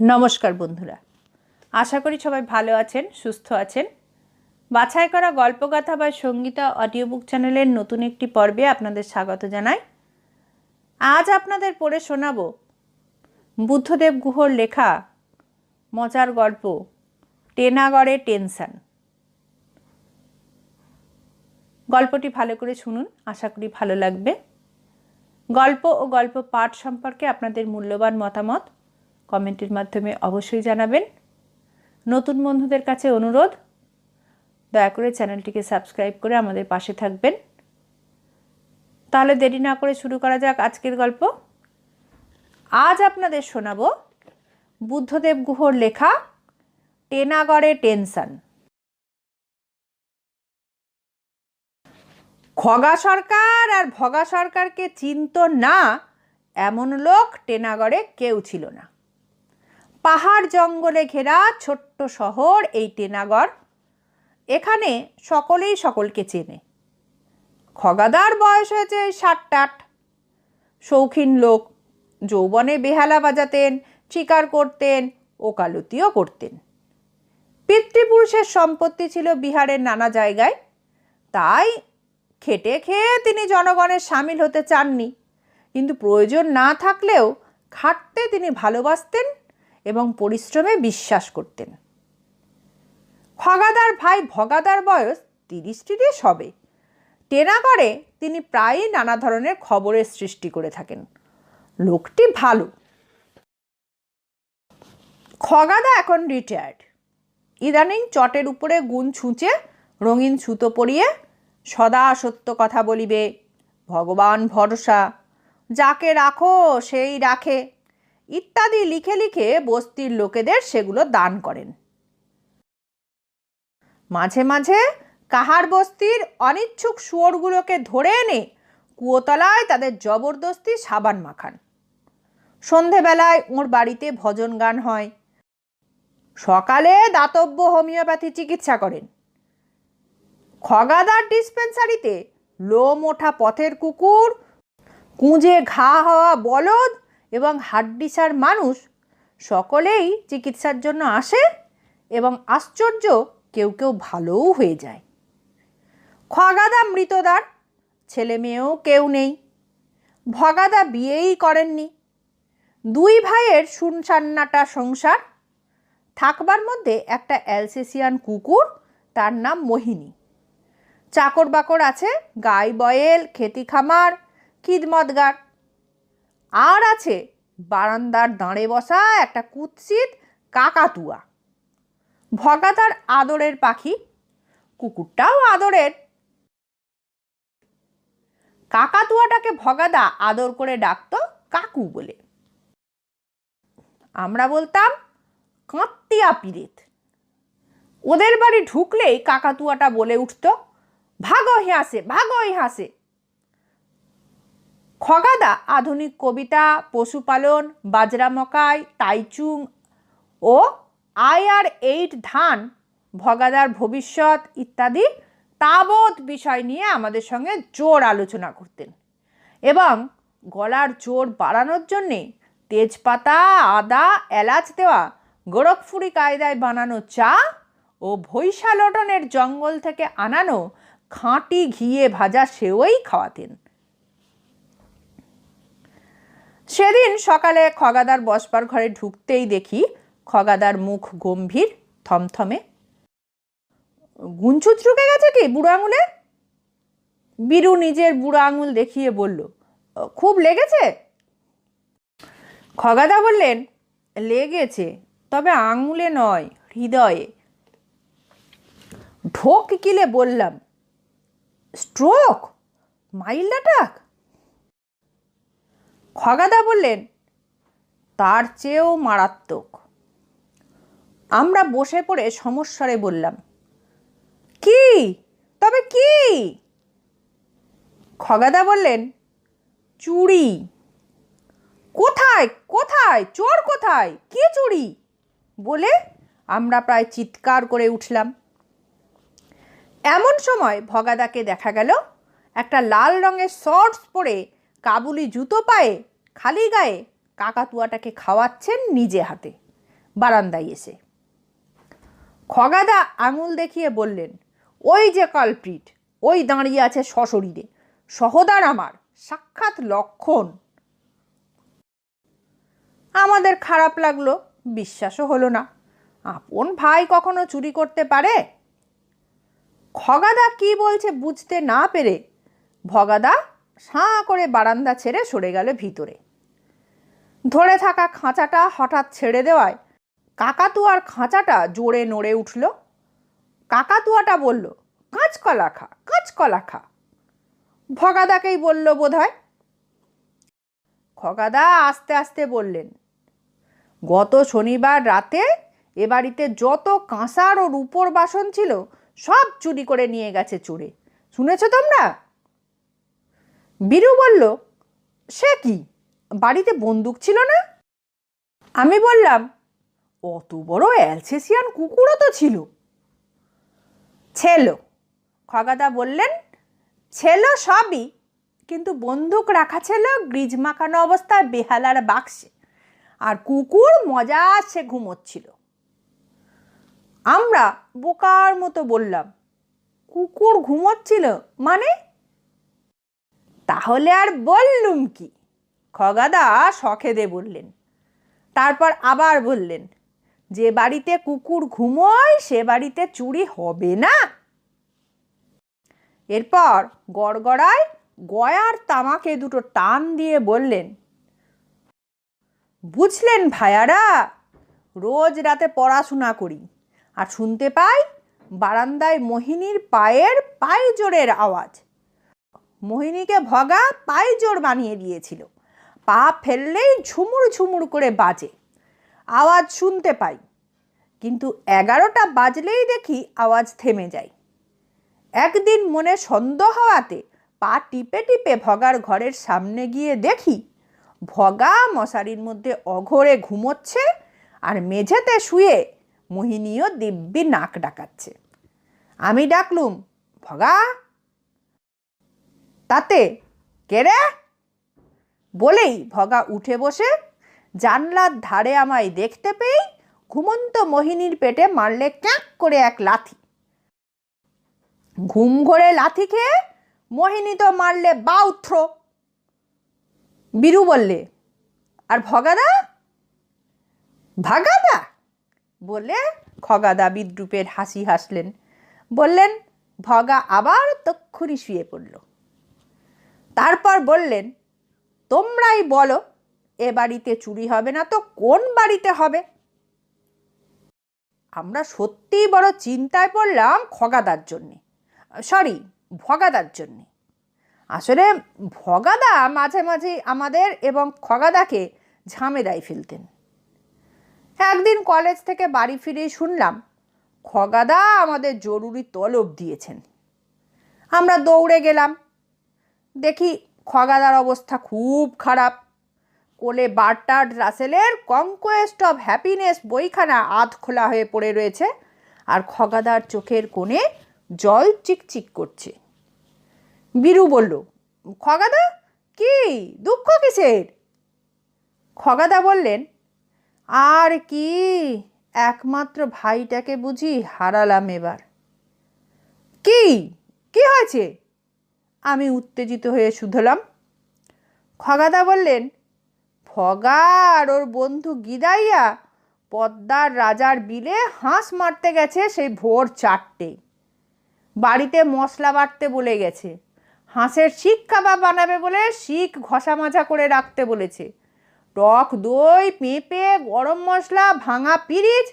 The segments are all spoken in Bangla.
নমস্কার বন্ধুরা। আশা করি সবাই ভালো আছেন, সুস্থ আছেন। বাছাই করা গল্পগাথা বা সঙ্গীতা অডিও বুক চ্যানেলের নতুন একটি পর্বে আপনাদের স্বাগত জানাই। আজ আপনাদের পড়ে শোনাব বুদ্ধদেব গুহর লেখা মজার গল্প, টেনাগড়ে টেনশন। গল্পটি ভালো করে শুনুন, আশা করি ভালো লাগবে। গল্প ও গল্প পাঠ সম্পর্কে আপনাদের মূল্যবান মতামত কমেন্টের মাধ্যমে অবশ্যই জানাবেন। নতুন বন্ধুদের কাছে অনুরোধ, দয়া করে চ্যানেলটিকে সাবস্ক্রাইব করে আমাদের পাশে থাকবেন। তাহলে দেরি না করে শুরু করা যাক আজকের গল্প। আজ আপনাদের শোনাব বুদ্ধদেব গুহর লেখা, টেনাগড়ে টেনশন। খগা সরকার আর ভগা সরকারকে চিনত না, এমন লোক টেনাগড়ে কেউ ছিল না। পাহাড় জঙ্গলে ঘেরা ছোট্ট শহর এই টেনাগড়। এখানে সকলেই সকলকে চেনে। খগাদার বয়স হয়েছে ষাট শৌখিন লোক, যৌবনে বেহালা বাজাতেন শিকার করতেন ওকালতিও করতেন। পিতৃপুরুষের সম্পত্তি ছিল বিহারের নানা জায়গায়। তাই খেটে খেয়ে তিনি জনগণের সামিল হতে চাননি। কিন্তু প্রয়োজন না থাকলেও খাটতে তিনি ভালোবাসতেন এবং পরিশ্রমে বিশ্বাস করতেন। খগাদার ভাই ভগাদার বয়স তিরিশ তিরিশ হবে টেনাগড়ে তিনি প্রায়ই নানা ধরনের খবরের সৃষ্টি করে থাকেন। লোকটি ভালো। খগাদা এখন রিটায়ার্ড ইদানিং চটের উপরে গুণ ছুঁচে রঙিন সুতো পরিয়ে সদা সত্য কথা বলিবে, ভগবান ভরসা, যাকে রাখো সেই রাখে। ইত্যাদি লিখে লিখে বস্তির লোকেদের সেগুলো দান করেন। মাঝে মাঝে কাহার বস্তির অনিচ্ছুক শুয়োরগুলোকে ধরে এনে কুয়োতলায় তাদের জবরদস্তি সাবান মাখান। সন্ধেবেলায় ওর বাড়িতে ভজন গান হয়। সকালে দাতব্য হোমিওপ্যাথি চিকিৎসা করেন। খগাদার ডিসপেন্সারিতে লোম ওঠা পথের কুকুর, কুঁজে ঘা হওয়া বলদ এবং হাড্ডিসার মানুষ সকলেই চিকিৎসার জন্য আসে এবং আশ্চর্য কেউ কেউ ভালোও হয়ে যায়। খগাদা মৃতদার, ছেলে মেয়েও কেউ নেই। ভগাদা বিয়েই করেননি। দুই ভাইয়ের শুনসান্নাটা সংসার। থাকবার মধ্যে একটা অ্যালসেসিয়ান কুকুর, তার নাম মোহিনী। চাকর বাকর আছে, গাই বয়েল, খেতি খামার, খিদমতগার। আর আছে বারান্দার দাঁড়ে বসা একটা কুৎসিত কাকাতুয়া। ভগাতার আদরের পাখি, কুকুরটাও আদরের। কাকাতুয়াটাকে ভগাদা আদর করে ডাকতো কাকু বলে। আমরা বলতাম কাঁত্তিয়া পিরেত ওদের বাড়ি ঢুকলেই কাকাতুয়াটা বলে উঠত, ভাগো হাসে ভাগো হাসে খগাদা আধুনিক কবিতা, পশুপালন বাজরা মকাই তাইচুং ও আয়ার এইট ধান, ভগাদার ভবিষ্যৎ ইত্যাদি তাবৎ বিষয় নিয়ে আমাদের সঙ্গে জোর আলোচনা করতেন এবং গলার জোর বাড়ানোর জন্যে তেজপাতা, আদা, এলাচ দেওয়া গোরখফুরি কায়দায় বানানো চা ও ভৈশালটনের জঙ্গল থেকে আনানো খাঁটি ঘিয়ে ভাজা সেওই খাওয়াতেন। সেদিন সকালে খগাদার বসবার ঘরে ঢুকতেই দেখি খগাদার মুখ গম্ভীর, থমথমে। গুঞ্চুত চুকে গেছে কি বুড়ো আঙুলে? বীরু নিজের বুড়ো আঙুল দেখিয়ে বলল, খুব লেগেছে? খগাদা বললেন, লেগেছে, তবে আঙুলে নয়, হৃদয়ে। ঢোক কিলে বললাম, স্ট্রোক? মাইল্ড অ্যাটাক খগাদা বললেন, তার চেয়েও মারাত্মক। আমরা বসে পড়ে সমস্যারে বললাম, কি? তবে কি? খগাদা বললেন চুড়ি কোথায়? কোথায়? চোর কোথায়? কে চুড়ি বলে আমরা প্রায় চিৎকার করে উঠলাম। এমন সময় ভগাদাকে দেখা গেল, একটা লাল রঙের শর্টস পরে কাবুলি জুতো পায়ে, খালি গায়ে কাকাতুয়াটাকে খাওয়াচ্ছেন নিজে হাতে। বারান্দায় এসে। খগাদা আঙুল দেখিয়ে বললেন, ওই যে কালপ্রিট, ওই দাঁড়িয়ে আছে সশরীরে, সহদার আমার, সাক্ষাৎ লক্ষণ। আমাদের খারাপ লাগল, বিশ্বাসও হলো না। আপন ভাই কখনো চুরি করতে পারে? খগাদা কি বলছে বুঝতে না পেরে, ভগাদা সাঁ করে বারান্দা ছেড়ে সরে গেল ভিতরে। ধরে থাকা খাঁচাটা হঠাৎ ছেড়ে দেওয়ায় কাকাতুয়ার খাঁচাটা জোরে নড়ে উঠল। কাকাতুয়াটা বলল কাঁচকলা খা কাঁচকলা খা ভগাদাকেই বলল বোধ হয় খগাদা আস্তে আস্তে বললেন, গত শনিবার রাতে এ বাড়িতে যত কাঁসার ও রূপোর বাসন ছিল সব চুরি করে নিয়ে গেছে চোরে। শুনেছ তোমরা? বীরু বলল, সে কি? বাড়িতে বন্দুক ছিল না? আমি বললাম, অত বড় অ্যালসেসিয়ান কুকুরও তো ছিল। ছেলো। খগাদা বললেন, ছিল সবই, কিন্তু বন্দুক রাখা ছিল গ্রিজ মাখানো অবস্থায় বেহালার বাক্সে, আর কুকুর মজা সে ঘুমোচ্ছিল। আমরা বোকার মতো বললাম, কুকুর ঘুমোচ্ছিল মানে তাহলে আর বললুম কি? খগাদা সখেদে বললেন। তারপর আবার বললেন, যে বাড়িতে কুকুর ঘুমোয়, সে বাড়িতে চুরি হবে না? এরপর গড়গড়ায় গয়ার তামাকে দুটো টান দিয়ে বললেন, বুঝলেন ভাইয়ারা, রোজ রাতে পড়াশোনা করি আর শুনতে পাই বারান্দায় মোহিনীর পায়ের পায়ে জোরের আওয়াজ। মোহিনীকে ভগা পায়ে জোর বানিয়ে দিয়েছিল। পা ফেললেই ঝুমুর ঝুমুর করে বাজে। আওয়াজ শুনতে পাই, কিন্তু এগারোটা বাজলেই দেখি আওয়াজ থেমে যায়। একদিন মনে সন্দেহ হওয়াতে পা টিপে টিপে ভগার ঘরের সামনে গিয়ে দেখি, ভগা মশারির মধ্যে অঘরে ঘুমোচ্ছে আর মেঝেতে শুয়ে মোহিনীও দিব্যি নাক ডাকাচ্ছে। আমি ডাকলুম, ভগা তাতে কেরে বলেই ভগা উঠে বসে জানলার ধারে আমায় দেখতে পেয়েই ঘুমন্ত মোহিনীর পেটে মারলে ক্যাঁক করে এক লাথি। ঘুম ঘরে লাথি খেয়ে মোহিনী তো মারলে বাউথ্র বীরু বললে, আর ভগাদা? ভাগাদা? বলে খগাদা বিদ্রুপের হাসি হাসলেন। বললেন, ভগা আবার তক্ষুরি শুয়ে পড়ল। তারপর বললেন, তোমরাই বলো, এ বাড়িতে চুরি হবে না তো কোন বাড়িতে হবে? আমরা সত্যিই বড় চিন্তায় পড়লাম খগাদার জন্যে, সরি, ভগাদার জন্যে। আসলে ভগাদা মাঝে মাঝে আমাদের এবং খগাদাকে ঝামেলায় ফেলতেন। একদিন কলেজ থেকে বাড়ি ফিরে শুনলাম, খগাদা আমাদের জরুরি তলব দিয়েছেন। আমরা দৌড়ে গেলাম দেখি খগাদার অবস্থা খুব খারাপ। কোলে বার্টার্ড রাসেলের কনকোয়েস্ট অফ হ্যাপিনেস বইখানা আধ খোলা হয়ে পড়ে রয়েছে আর খগাদার চোখের কোণে জল চিকচিক করছে। বীরু বলল, খগাদা, কি? দুঃখ কিসের? খগাদা বললেন, আর কি? একমাত্র ভাইটাকে বুঝি হারালাম এবার। কি? কি হয়েছে? আমি উত্তেজিত হয়ে শুধলাম খগাদা বললেন ফগা আর ওর বন্ধু গিদাইয়া পদ্মার রাজার বিলে হাঁস মারতে গেছে সেই ভোর চারটে। বাড়িতে মশলা বাটতে বলে গেছে। হাঁসের শিক কাবাব বানাবে বলে শিক ঘষা মাজা করে রাখতে বলেছে। টক দই, পেঁপে, গরম মশলা, ভাঙা পিরিচ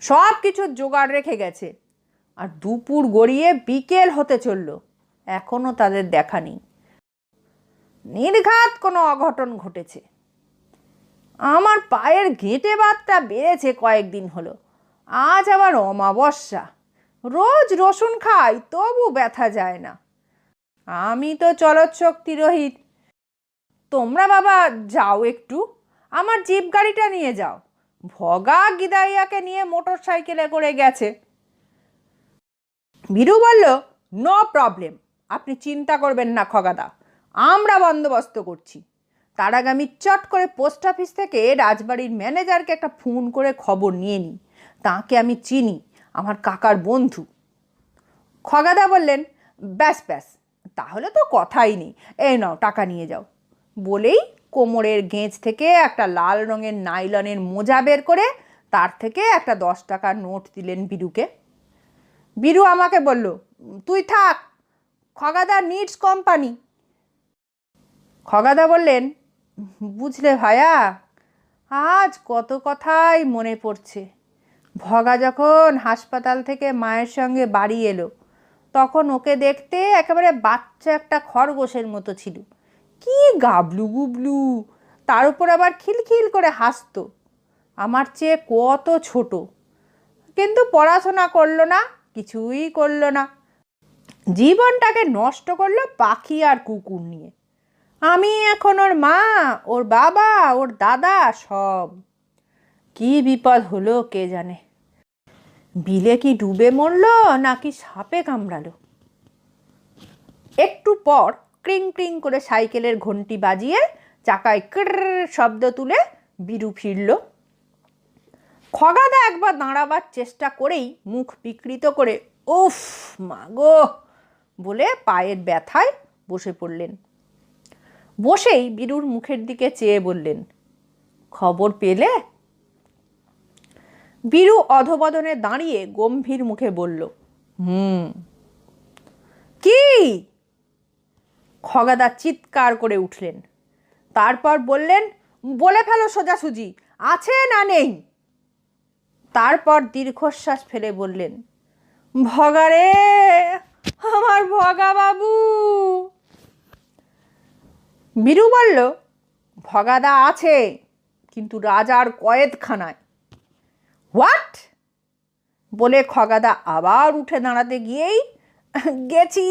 সব কিছুর জোগাড় রেখে গেছে। আর দুপুর গড়িয়ে বিকেল হতে চলল। এখনও তাদের দেখা নেই। নির্ঘাত কোনো অঘটন ঘটেছে। আমার পায়ের গেঁটে বাতটা বেড়েছে কয়েকদিন হলো। আজ আবার অমাবস্যা। রোজ রসুন খাই, তবু ব্যথা যায় না। আমি তো চলৎশক্তি রহিত। তোমরা বাবা, যাও একটু। আমার জিপ গাড়িটা নিয়ে যাও। ভগা গিদাইয়াকে নিয়ে মোটর সাইকেলে করে গেছে। বীরু বলল নো প্রবলেম আপনি চিন্তা করবেন না, খগাদা। আমরা বন্দোবস্ত করছি। তার আগে আমি চট করে পোস্ট অফিস থেকে রাজবাড়ির ম্যানেজারকে একটা ফোন করে খবর নিয়ে নিই। তাকে আমি চিনি, আমার কাকার বন্ধু। খগাদা বললেন, ব্যাস ব্যাস, তাহলে তো কথাই নেই। এই নাও, টাকা নিয়ে যাও। বলেই কোমরের গেঁজ থেকে একটা লাল রঙের নাইলনের মোজা বের করে তার থেকে একটা দশ টাকার নোট দিলেন বিরুকে। বিরু আমাকে বলল, তুই থাক খগাদা নিডস কোম্পানি। খগাদা বললেন, বুঝলে ভায়া, আজ কত কথাই মনে পড়ছে। ভগা যখন হাসপাতাল থেকে মায়ের সঙ্গে বাড়ি এলো, তখন ওকে দেখতে একেবারে বাচ্চা একটা খরগোশের মতো ছিল। কি গাবলু গুবলু তার উপর আবার খিলখিল করে হাসতো। আমার চেয়ে কত ছোট। কিন্তু পড়াশোনা করল না, কিছুই করল না। জীবনটাকে নষ্ট করল পাখি আর কুকুর নিয়ে। আমি এখন ওর মা, ওর বাবা, ওর দাদা সব। কি বিপদ হলো কে জানে? বিলে কি ডুবে মরলো নাকি সাপে কামড়ালো? একটু পর ক্রিং ক্রিং করে সাইকেলের ঘন্টি বাজিয়ে চাকায় ক্র শব্দ তুলে বিরু ফিরল। খগাদা একবার দাঁড়াবার চেষ্টা করেই মুখ বিকৃত করে, উফ মাগো বলে পায়ের ব্যথায় বসে পড়লেন। বসেই বীরুর মুখের দিকে চেয়ে বললেন, খবর পেলে? বীরু অধবদনে দাঁড়িয়ে গম্ভীর মুখে বলল, হুম। কি? খগাদা চিৎকার করে উঠলেন। তারপর বললেন, বলে ফেলো সোজাসুজি, আছে না নেই? তারপর দীর্ঘশ্বাস ফেলে বললেন, ভগারে! আমার ভগা বাবু। বীরু বলল, ভগাদা আছে, কিন্তু রাজার কয়েদখানায়। হোয়াট বলে খগাদা আবার উঠে দাঁড়াতে গিয়েই, গেছি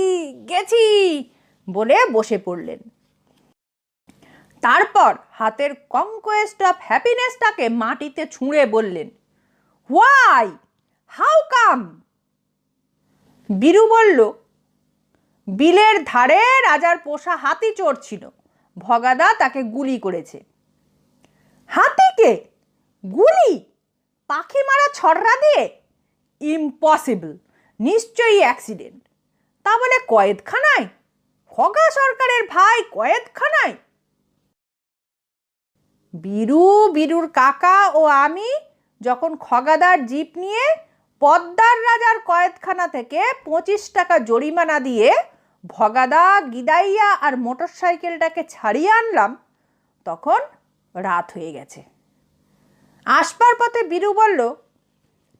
গেছি, বলে বসে পড়লেন। তারপর হাতের কনকোয়েস্ট অফ হ্যাপিনেসটাকে মাটিতে ছুঁড়ে বললেন হোয়াই হাউ কাম বীরু বলল, বিলের ধারে রাজার পোষা হাতি চড়ছিল ভগাদা তাকে গুলি করেছে। হাতিকে গুলি? পাখি মারা ছড়রা দিয়ে? ইম্পসিবল, নিশ্চয়ই অ্যাক্সিডেন্ট। তা বলে কয়েদখানায়? ভগা সরকারের ভাই কয়েদখানায়? বীরু, বীরুর কাকা ও আমি যখন খগাদার জিপ নিয়ে পদ্মার রাজার কয়েদখানা থেকে পঁচিশ টাকা জরিমানা দিয়ে ভগাদা, গিদাইয়া আর মোটর সাইকেলটাকে ছাড়িয়ে আনলাম। তখন রাত হয়ে গেছে। আসবার পথে বীরু বলল,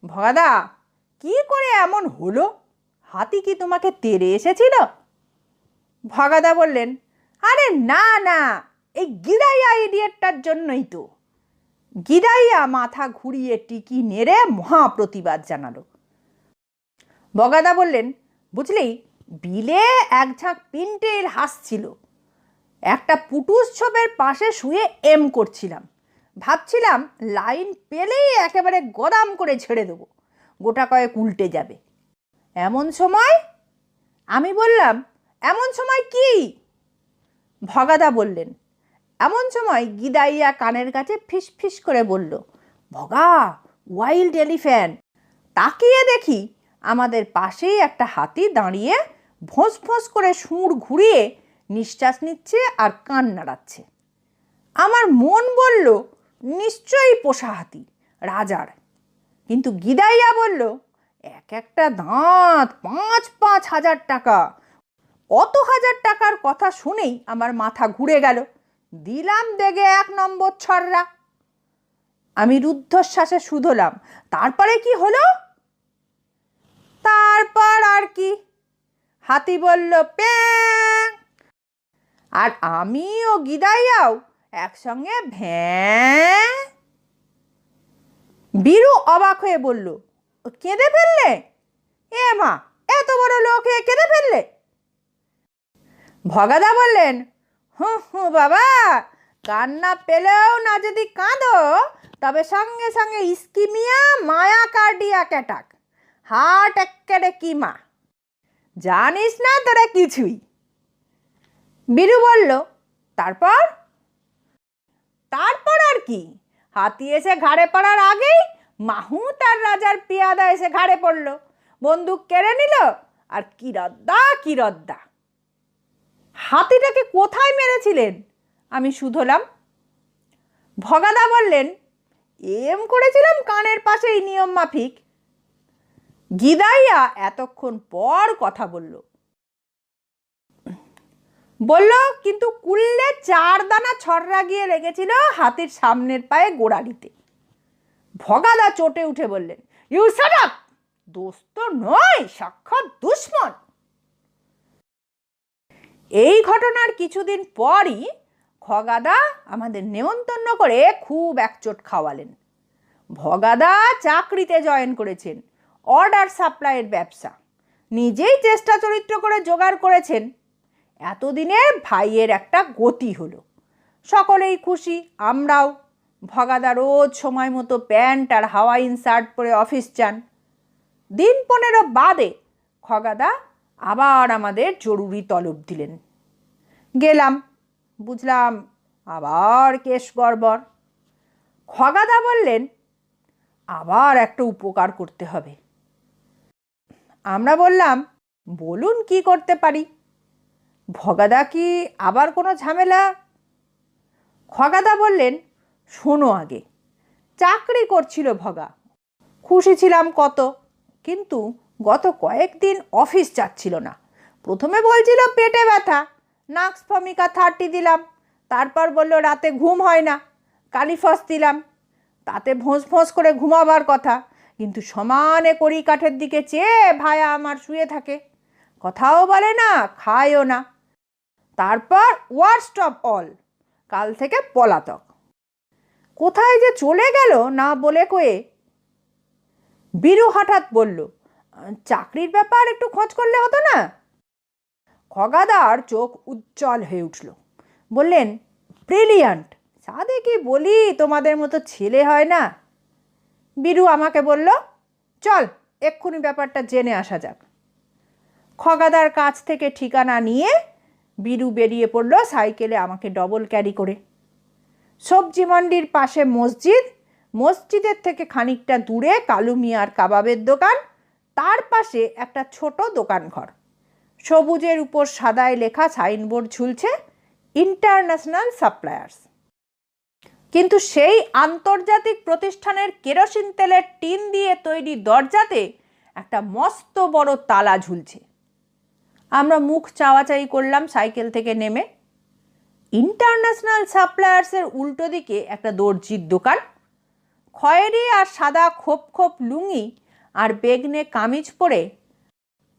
ভগাদা, কি করে এমন হলো? হাতি কি তোমাকে তেড়ে এসেছিল? ভগাদা বললেন, আরে না না, এই গিদাইয়া ইডিয়েটটার জন্যই তো। গিদাইয়া মাথা ঘুরিয়ে টিকি নেড়ে মহাপ্রতিবাদ জানালো। বগাদা বললেন, বুঝলি, বিলে এক ঝাঁক পিন্টের হাসছিল একটা পুটুস ছোপের পাশে শুয়ে এম করছিলাম। ভাবছিলাম লাইন পেলেই একেবারে গদাম করে ছেড়ে দেবো। গোটা কয়েক উল্টে যাবে। এমন সময়? আমি বললাম, এমন সময় কি? ভগাদা বললেন এমন সময় গিদাইয়া কানের কাছে ফিস ফিস করে বলল, ভগা ওয়াইল্ড এলিফ্যান্ট তাকিয়ে দেখি আমাদের পাশেই একটা হাতি দাঁড়িয়ে ভোঁস ভোঁস করে সুর ঘুরিয়ে নিঃশ্বাস নিচ্ছে আর কান নাড়াচ্ছে। আমার মন বলল, নিশ্চয়ই পোষা হাতি, রাজার। কিন্তু গিদাইয়া বলল, এক একটা দাঁত পাঁচ পাঁচ হাজার টাকা। অত হাজার টাকার কথা শুনেই আমার মাথা ঘুরে গেল। দিলাম দেগে এক নম্বর ছড়রা আমি রুদ্ধশ্বাসে শুধলাম, তারপরে কি হলো? তারপর আর কি? হাতি বলল প্যাং আর আমি ও গিদাইয়াও একসঙ্গে ভ্যাঁ। বীরু অবাক হয়ে বলল, কেঁদে ফেললে? এ মা, এত বড় লোক কেঁদে ফেললে? ভগাদা বললেন হুঁ হুঁ, বাবা। কান্না পেলেও না যদি কাঁদো, তবে সঙ্গে সঙ্গে ইস্কিমিয়া, মায়া কার্ডিয়াক অ্যাটাক। হার্ট এক্কেরে কিমা। জানিস না তোরা কিছুই। বিরু বলল, তারপর? তারপর আর কি। হাতি এসে ঘাড়ে পড়ার আগেই মাহু তার রাজার পেয়াদা এসে ঘাড়ে পড়ল। বন্দুক কেড়ে নিল, আর কি রদ্দা কি রদ্দা হাতিটাকে কোথায় মেরেছিলেন? আমি শুধলাম ভগাদা বললেন, এম করেছিলাম কানের পাশেই নিয়ম মাফিক। গিদাইয়া এতক্ষণ পর কথা বলল। বলল, কিন্তু কুললে চার দানা ছড়রা গিয়ে লেগেছিল হাতির সামনের পায়ে গোড়ালিতে। ভগাদা চটে উঠে বললেন ইউ আপ দোস্ত নয়, সাক্ষাৎ দুশ্মন! এই ঘটনার কিছুদিন পরই খগাদা আমাদের নেমন্তন্ন করে খুব একচোট খাওয়ালেন। ভগাদা চাকরিতে জয়েন করেছেন অর্ডার সাপ্লাইয়ের ব্যবসা। নিজেই চেষ্টা চরিত্র করে জোগাড় করেছেন। এতদিনে ভাইয়ের একটা গতি হলো। সকলেই খুশি, আমরাও। ভগাদা রোজ সময় মতো প্যান্ট আর হাওয়াইন শার্ট পরে অফিস যান। দিন পনেরো বাদে খগাদা আবার আমাদের জরুরি তলব দিলেন। গেলাম, বুঝলাম, আবার কেশ গড়বড়। খগাদা বললেন, আবার একটা উপকার করতে হবে। আমরা বললাম, বলুন কি করতে পারি? ভগাদা কি আবার কোনো ঝামেলা? খগাদা বললেন, শোনো আগে, চাকরি করছিল ভগা, খুশি ছিলাম কত, কিন্তু গত কয়েকদিন অফিস যাচ্ছিল না। প্রথমে বলছিল, পেটে ব্যথা। নাক্স ফমিকা থার্টি দিলাম। তারপর বলল, রাতে ঘুম হয় না। কালিফস দিলাম। তাতে ভোঁস ভোঁস করে ঘুমাবার কথা। কিন্তু সমানে কড়ি কাঠের দিকে চেয়ে ভায়া আমার শুয়ে থাকে। কথাও বলে না, খায়ও না। তারপর ওয়ার্স্ট অফ অল। কাল থেকে পলাতক। কোথায় যে চলে গেল না বলে কয়ে বীরু হঠাৎ বলল চাকরির ব্যাপার একটু খোঁজ করলে হতো না? খগাদার চোখ উজ্জ্বল হয়ে উঠল। বললেন ব্রিলিয়ান্ট সাদে কি বলি, তোমাদের মতো ছেলে হয় না? বিরু আমাকে বলল, চল, এক্ষুনি ব্যাপারটা জেনে আসা যাক। খগাদার কাছ থেকে ঠিকানা নিয়ে বিরু বেরিয়ে পড়ল সাইকেলে আমাকে ডবল ক্যারি করে। সবজি মন্ডির পাশে মসজিদ। মসজিদের থেকে খানিকটা দূরে কালু মিয়ার কাবাবের দোকান। তার পাশে একটা ছোট দোকান ঘর সবুজের উপর সাদায় লেখা সাইনবোর্ড ঝুলছে ইন্টারন্যাশনাল সাপ্লায়ার্স। কিন্তু সেই আন্তর্জাতিক প্রতিষ্ঠানের কেরোসিন তেলের টিন দিয়ে তৈরি দরজাতে একটা মস্ত বড় তালা ঝুলছে। আমরা মুখ চাওয়াচাই করলাম সাইকেল থেকে নেমে। ইন্টারন্যাশনাল সাপ্লায়ার্সের উল্টো দিকে একটা দর্জির দোকান। খয়েরি আর সাদা খোপ খোপ লুঙ্গি আর বেগনে কামিজ পরে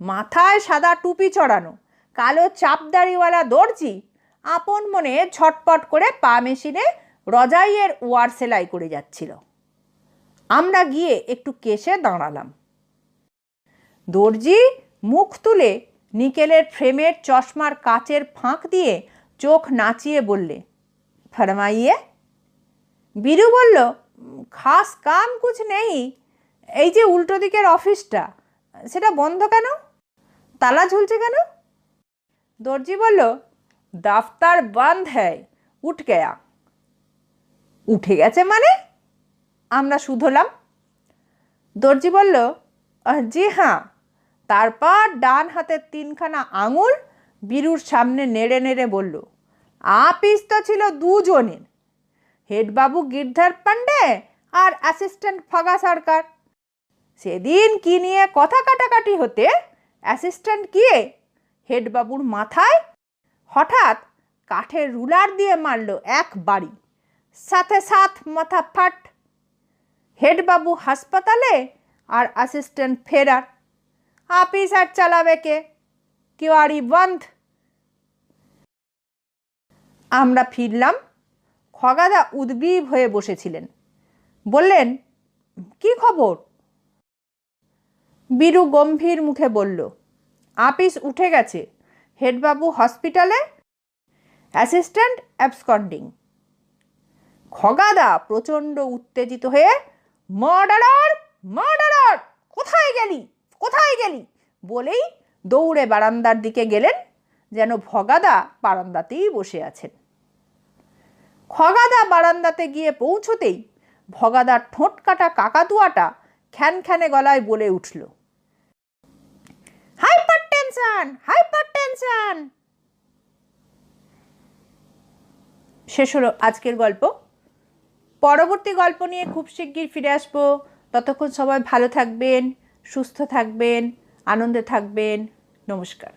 মাথায় সাদা টুপি চড়ানো, কালো চাপদাড়িওয়ালা দর্জি, আপন মনে ঝটপট করে পা মেশিনে রজাইয়ের ওয়ার সেলাই করে যাচ্ছিল। আমরা গিয়ে একটু কেশে দাঁড়ালাম। দর্জি মুখ তুলে নিকেলের ফ্রেমের চশমার কাচের ফাঁক দিয়ে চোখ নাচিয়ে বললে, ফরমাইয়ে? বীরু বলল খাস কাম কুছ নেই। এই যে উল্টো দিকের অফিসটা, সেটা বন্ধ কেন? তালা ঝুলছে কেন? দর্জি বলল, দাফতার বন্ধ হ্যায়, উঠ গেয়া। উঠে গেছে মানে? আমরা শুধলাম? দর্জি বলল জি হ্যাঁ তারপর ডান হাতের তিনখানা আঙুল বীরুর সামনে নেড়ে নেড়ে বলল, আপিস তো ছিল দুজনের, হেডবাবু গিরধার পান্ডে আর অ্যাসিস্ট্যান্ট ফাগা সরকার। সেদিন কি নিয়ে কথা কাটাকাটি হতে? অ্যাসিস্ট্যান্ট গিয়ে হেডবাবুর মাথায়? হঠাৎ কাঠের রুলার দিয়ে মারল এক বাড়ি। সাথে সাথ মাথা ফাট। হেডবাবু হাসপাতালে আর অ্যাসিস্ট্যান্ট ফেরার। আপিস আর চালাবে কে? কেওয়ারি বন্ধ। আমরা ফিরলাম। খগাদা উদ্গ্রীব হয়ে বসেছিলেন। বললেন, কি খবর? বীরু গম্ভীর মুখে বলল, আপিস উঠে গেছে। হেডবাবু হসপিটালে? Assistant absconding. খগাদা, প্রচণ্ড উত্তেজিত হয়ে, মার্ডারার মার্ডারার, কোথায় গেলি কোথায় গেলি? বলেই দৌড়ে বারান্দার দিকে গেলেন, যেন ভগাদা বারান্দাতেই বসে আছেন। খগাদা বারান্দাতে গিয়ে পৌঁছতেই ভগাদার ঠোঁট কাটা কাকাতুয়াটা খ্যানখ্যানে গলায় বলে উঠল হাইপার টেনশন হাইপার টেনশন শেষ হলো আজকের গল্প। পরবর্তী গল্প নিয়ে খুব শিগগির ফিরে আসব। ততক্ষণ সবাই ভালো থাকবেন, সুস্থ থাকবেন, আনন্দে থাকবেন। নমস্কার।